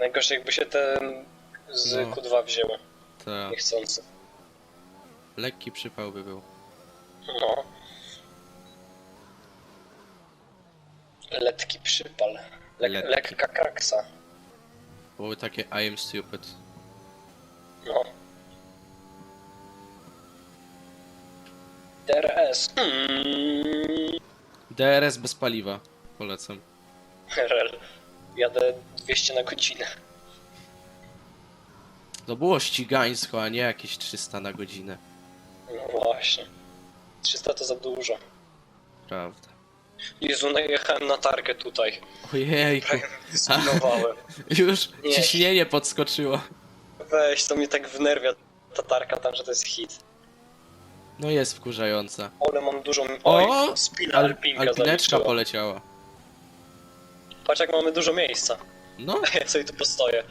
Najgorzej jakby się te z No. Q2 wzięły, Ta. niechcący. Lekki przypał by był. No. Letki przypal. Lek, Letki. lekka kraksa. Były takie I am stupid. No. DRS. Mm. DRS bez paliwa. Polecam. RL. Jadę 200 na godzinę. To było ścigańsko, a nie jakieś 300 na godzinę. No właśnie. 300 to za dużo. Prawda. Jezu, najechałem na targę tutaj. Ojejku. Prawie zginowałem. Już Nie. ciśnienie podskoczyło. Weź, to mnie tak wnerwia ta tarka tam, że to jest hit. No jest wkurzająca. Ole, mam dużą... O! Oj, spina Al alpinka poleciała. Patrz jak mamy dużo miejsca. No, Ja sobie tu postoję.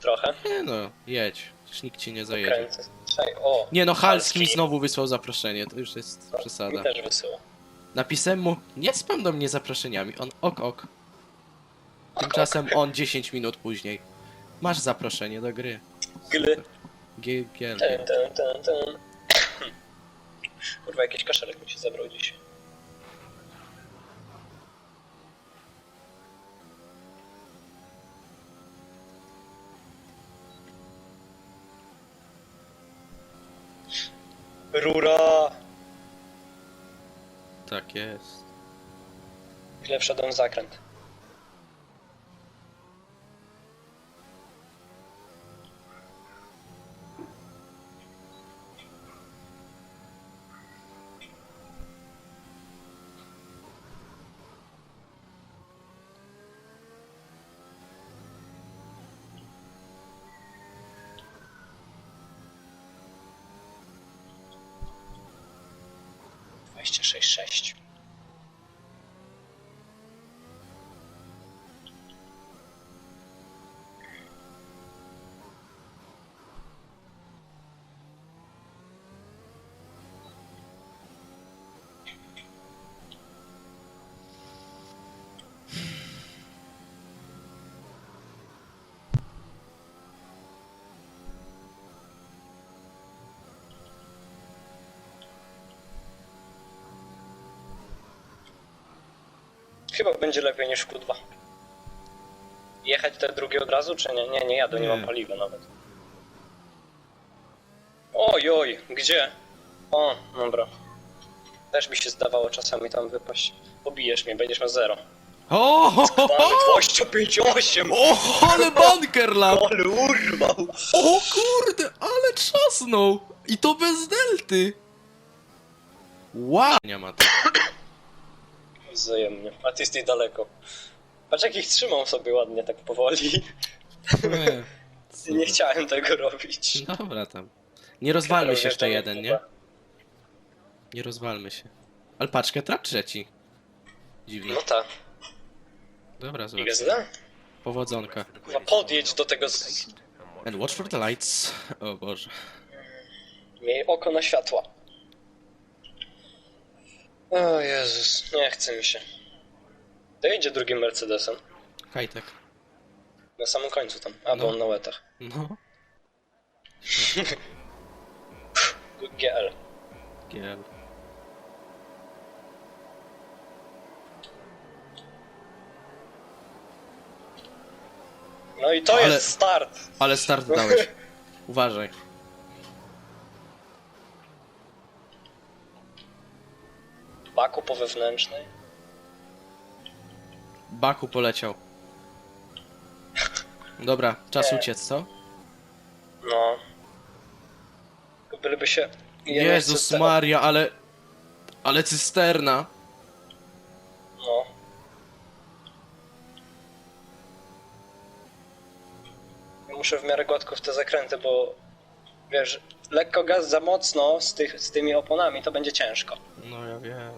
Trochę. nie no, jedź. Przecież nikt ci nie zajedzie. Kręcę. Czekaj, o, Nie no, Halski mi znowu wysłał zaproszenie, to już jest mi przesada. też wysyła. Napisałem mu, nie spam do mnie zaproszeniami, on ok ok. Tymczasem on 10 minut później. Masz zaproszenie do gry. Gly. G G Ten, ten, ten, ten. Kurwa, jakiś kaszelek mi się zabrał dzisiaj. Rura! Tak jest. Źle wszedłem w zakręt. 266. Chyba będzie lepiej niż w Q2. Jechać te drugie od razu, czy nie? Nie, nie jadę, nie, Nie. mam paliwa nawet. Oj, oj, gdzie? O, dobra. Też mi się zdawało czasami tam wypaść. Pobijesz mnie, będziesz miał zero. O, ho, ho, Mamy ho! 258! o, ale bunker lap! Ale urwał! O kurde, ale trzasnął! I to bez delty! Wow! Nie ma Wzajemnie. A ty jesteś daleko. Patrz jak ich trzymam sobie ładnie, tak powoli. Nie. Chciałem tego robić. Dobra tam. Nie rozwalmy się jeszcze jeden, nie? Nie rozwalmy się. Ale paczkę trap trzeci. Dziwne. No tak. Dobra, zobacz. Powodzonka. Chyba podjedź do tego z... And watch for the lights. O Boże. Miej oko na światła. O Jezus, nie chce mi się. Dojedzie drugim Mercedesem. Kajtek. Na samym końcu tam. A, bo No. on na łetach. No. GL. GL. No i to Ale- jest start. Ale start dałeś. Uważaj. Baku po wewnętrznej. Baku poleciał. Dobra, czas Nie. uciec, co? No. Byleby się... Jezus Maria, ale... Ale cysterna. No. Ja muszę w miarę gładko w te zakręty, bo... Wiesz, lekko gaz za mocno z, tych, z tymi oponami to będzie ciężko. No ja wiem.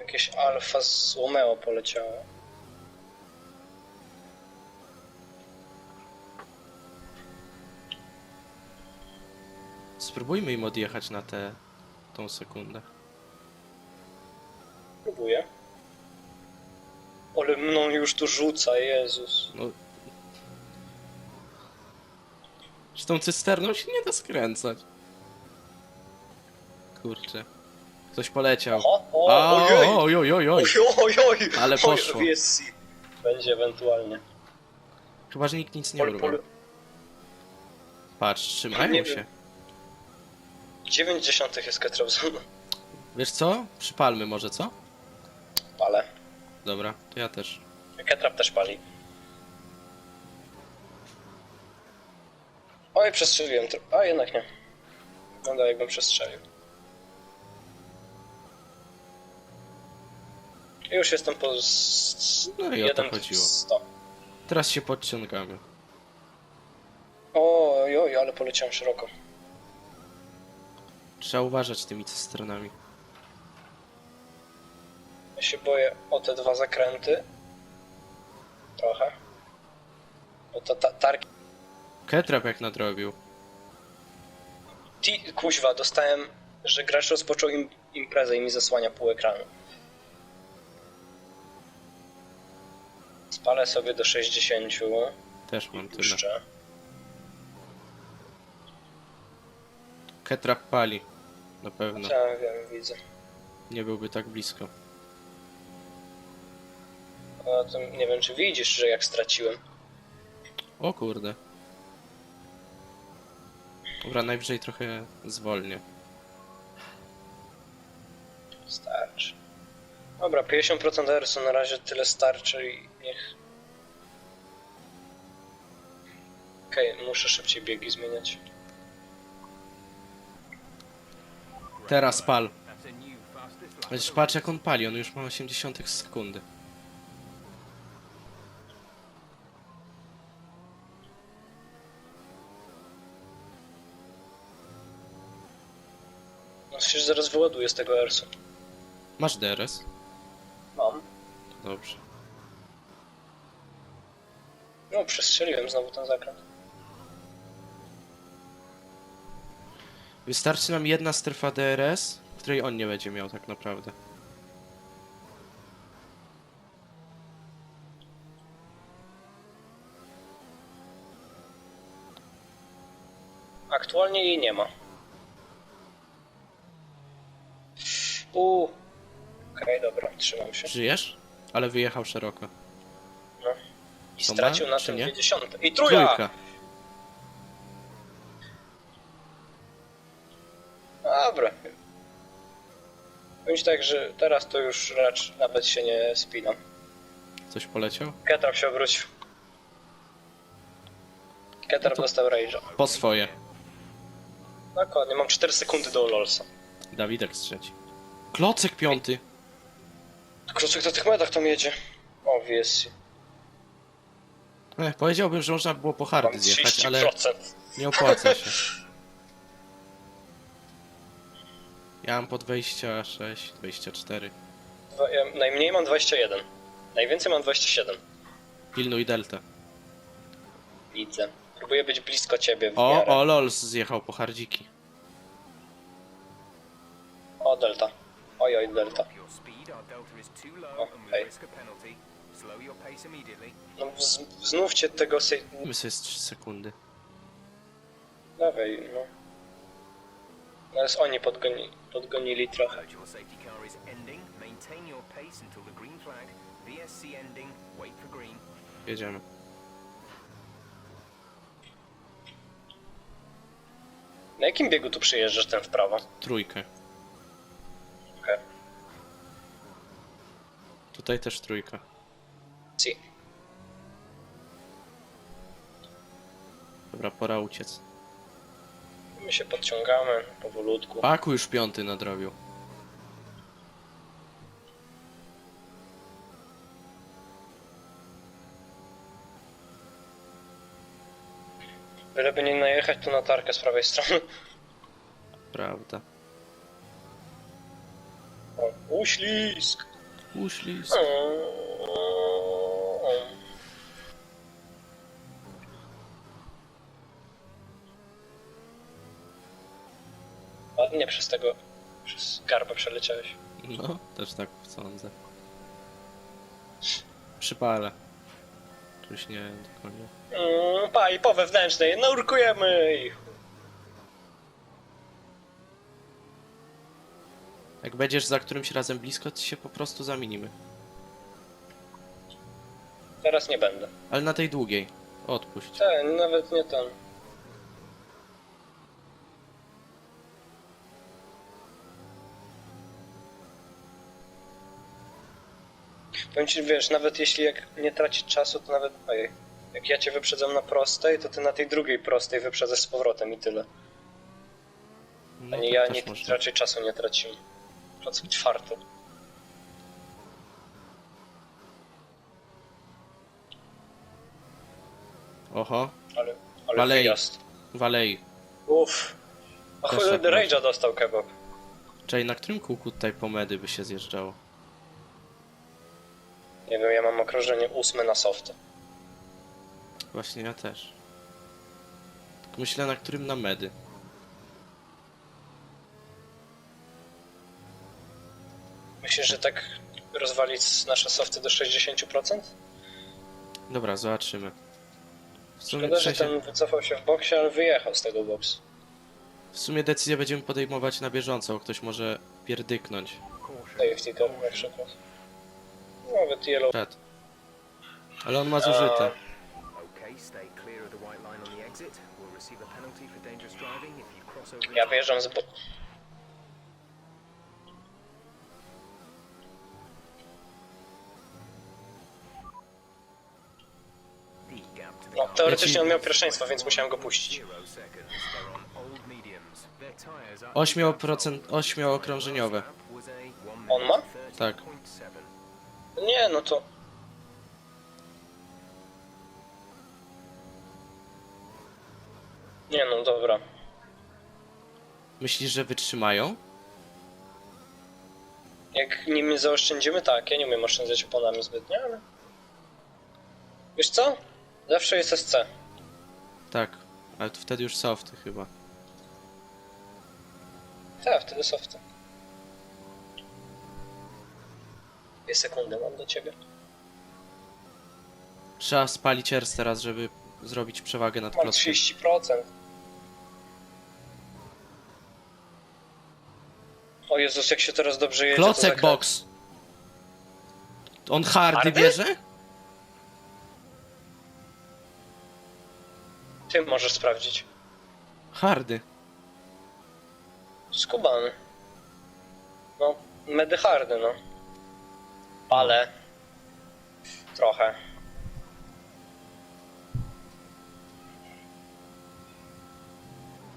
Jakieś alfa z Romeo poleciało. Spróbujmy im odjechać na tę... tą sekundę. Próbuję. Ale mną już tu rzuca, Jezus. No. Z tą cysterną się nie da skręcać. Kurczę. Ktoś poleciał. O, o, A, ojej! oj, oj, oj, oj. Oj, oj, oj! Ale Oj, poszło. VSC. Będzie ewentualnie. Chyba, że nikt nic nie Pol, pol, Patrz, trzymają Nie się. wiem. 9 dziesiątych jest Ketrobzon. Wiesz co? Przypalmy może, co? Ale. Dobra, to ja też. Ketrap też pali. Oj, przestrzeliłem. A, jednak nie. Wygląda jakbym przestrzelił. Już jestem po... No i o to 1 chodziło. 100. Teraz się podciągamy. Oj, oj, ale poleciałem szeroko. Trzeba uważać tymi cysternami. Ja się boję o te dwa zakręty. Trochę. Bo to ta, targi... Ketrap jak nadrobił. Ti, kuźwa, dostałem, że gracz rozpoczął im, imprezę i mi zasłania pół ekranu. Spalę sobie do 60. Też mam tyle. Puszczę. Ketrap pali. Na pewno. Ja wiem, widzę. Nie byłby tak blisko. A to nie wiem, czy widzisz, że jak straciłem. O kurde. Dobra, najwyżej trochę zwolnię. Starczy. Dobra, 50% RS na razie tyle starczy i niech... Okej, muszę szybciej biegi zmieniać. Teraz pal. Wiesz, patrz jak on pali, on już ma 80 sekundy. No wyładuję z tego RS-u. Masz DRS? Mam. Dobrze. No, przestrzeliłem znowu ten zakręt. Wystarczy nam jedna strefa DRS, której on nie będzie miał tak naprawdę. Aktualnie jej nie ma. Uuu. Okej, dobra, trzymam się. Żyjesz? Ale wyjechał szeroko. No. I stracił na czy tym nie? 50. I trójka! Trójka. Dobra. Bądź tak, że teraz to już raczej nawet się nie spinam. Coś poleciał? Ketrap się obrócił. Ketrap No to- dostał rage'a. Po swoje. Dokładnie, mam 4 sekundy do Lolsa. Dawidek trzeci. Klocek piąty. Krucek na tych medach tam jedzie. O, VSC. Ech, powiedziałbym, że można było po hardy Mam zjechać, ale 30%. nie opłaca się. Ja mam po 26, 24. Dwa- ja najmniej mam 21. Najwięcej mam 27. Pilnuj delta. Widzę. Próbuję być blisko ciebie w O, miarę. o, lols zjechał po hardziki. O, delta. Oj, oj, delta. Immediately. No, z, znówcie tego se... My sobie z 3 sekundy. Dawaj, no. Nas oni podgoni... podgonili trochę. Jedziemy. Na jakim biegu tu przyjeżdżasz ten w prawo? Trójkę. Tutaj też trójka. Si. Dobra, pora uciec. My się podciągamy powolutku. Paku już piąty nadrobił. Byleby nie najechać tu na tarkę z prawej strony. Prawda. O, uślizg! Uślizg. Ładnie przez tego... przez garbę przeleciałeś. No, też tak sądzę. przypale. Czyś nie, dokładnie. Mm, pa, i po wewnętrznej, nurkujemy i... Jak będziesz za którymś razem blisko, to się po prostu zamienimy. Teraz nie będę. Ale na tej długiej. Odpuść. Tak, nawet nie ten. Powiem ci, wiesz, nawet jeśli jak nie tracić czasu, to nawet... Ojej. Jak ja cię wyprzedzam na prostej, to ty na tej drugiej prostej wyprzedzasz z powrotem i tyle. No, Ani ja też nie, można. raczej czasu nie tracimy. Klocek czwarty. Oho, Ale, ale Walej. wyjazd. walej. Uff. A Też chuj, tak Rage'a dostał kebab. Czyli na którym kółku tutaj po medy by się zjeżdżało? Nie wiem, ja mam okrążenie ósme na softy. Właśnie ja też. Tylko myślę na którym na medy. Myślisz, że tak rozwalić nasze softy do 60%? Dobra, zobaczymy. W sumie, Szkoda, w, że ten wycofał się w boksie, ale wyjechał z tego boksu. w sumie decyzję będziemy podejmować na bieżąco, bo ktoś może pierdyknąć. Safety car na przykład. Nawet yellow. Przed. Ale on ma zużyte. Okay, stay clear of the white line on the exit. We'll receive a penalty for dangerous driving if you cross over. Ja wyjeżdżam z boku. The gap to the No, car teoretycznie on miał pierwszeństwo, więc musiałem go puścić. Zero seconds. They're on old mediums. Their tires are 8%, 8 okrążeniowe. was a one On ma? Tak. 30.7. Nie, no to... Nie no, dobra. Myślisz, że wytrzymają? Jak nimi zaoszczędzimy, tak, ja nie umiem oszczędzać oponami zbytnio, ale... Wiesz co? Zawsze jest SC. Tak. Ale to wtedy już softy chyba. Tak, wtedy softy. Dwie sekundy mam do ciebie. Trzeba spalić ers teraz, żeby zrobić przewagę nad Mam klockiem. 30%. O Jezus, jak się teraz dobrze jedzie. to Klocek box! On hardy Hardy? bierze? Ty możesz sprawdzić. Hardy. Skubany. No, medy hardy, no. Ale... Trochę.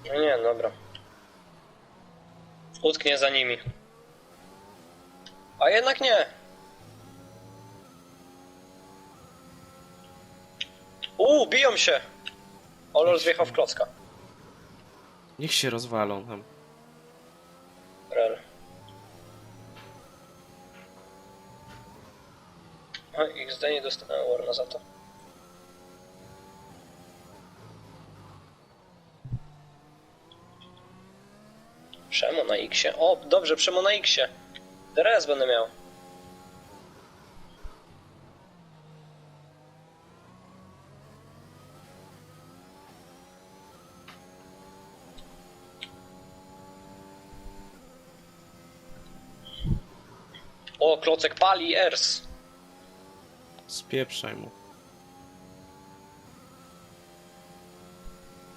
No nie, dobra. Utknie za nimi. A jednak nie. Uuu, biją się! Olol zjechał w klocka. Niech się rozwalą tam. Rel. A, XD nie dostałem Warna za to. Przemo na X. O, dobrze, przemo na X. Teraz będę miał. O, klocek pali, Ers. Spieprzaj mu.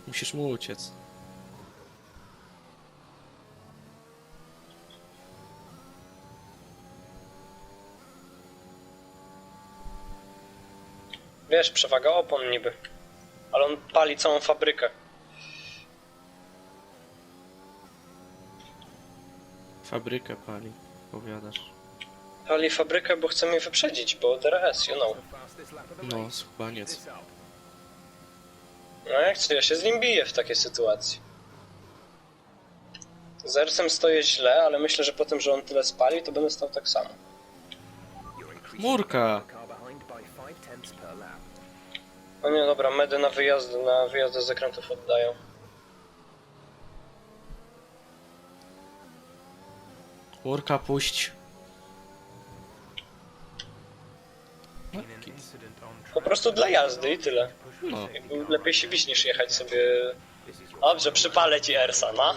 Musisz mu uciec. Wiesz, przewaga opon niby. Ale on pali całą fabrykę. Fabrykę pali, powiadasz. Pali fabrykę, bo chce mnie wyprzedzić, bo DRS, you know. No, schubaniec. No jak co, ja się z nim biję w takiej sytuacji. Z Ersem stoję źle, ale myślę, że po tym, że on tyle spali, to będę stał tak samo. Murka! the car behind by 5 tenths per lap. No nie, dobra, medy na wyjazdy, na wyjazdy z zakrętów oddają. Murka puść. No, git. Po prostu dla jazdy i tyle. No. Jakby lepiej się bić niż jechać sobie... Dobrze, przypalę ci Ersa, no.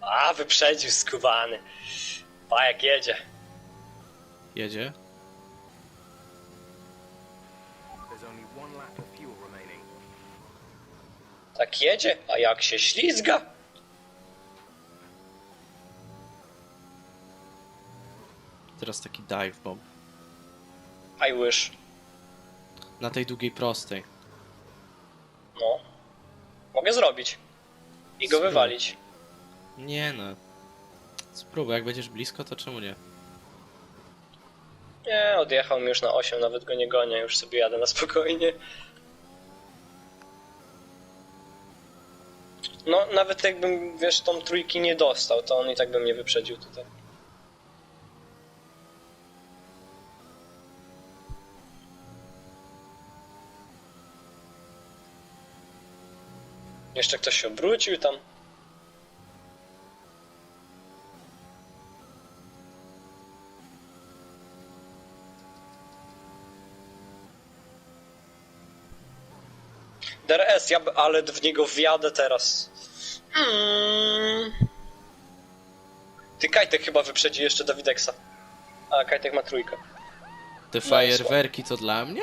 A, wyprzedził skubany. Pa, jak jedzie. Jedzie. Tak jedzie, a jak się ślizga. Teraz taki dive bomb. I wish. Na tej długiej prostej. No. Mogę zrobić. I go Spróbuj. wywalić. Nie no. Spróbuj, jak będziesz blisko, to czemu nie? Nie, odjechał mi już na 8, nawet go nie gonię, już sobie jadę na spokojnie. No, nawet jakbym, wiesz, tą trójki nie dostał, to on i tak by mnie wyprzedził tutaj. Jeszcze ktoś się obrócił tam. DRS, ja by, ale w niego wjadę teraz. Mm. Ty Kajtek chyba wyprzedzi jeszcze Dawideksa. A Kajtek ma trójkę. Te No, fajerwerki to dla mnie?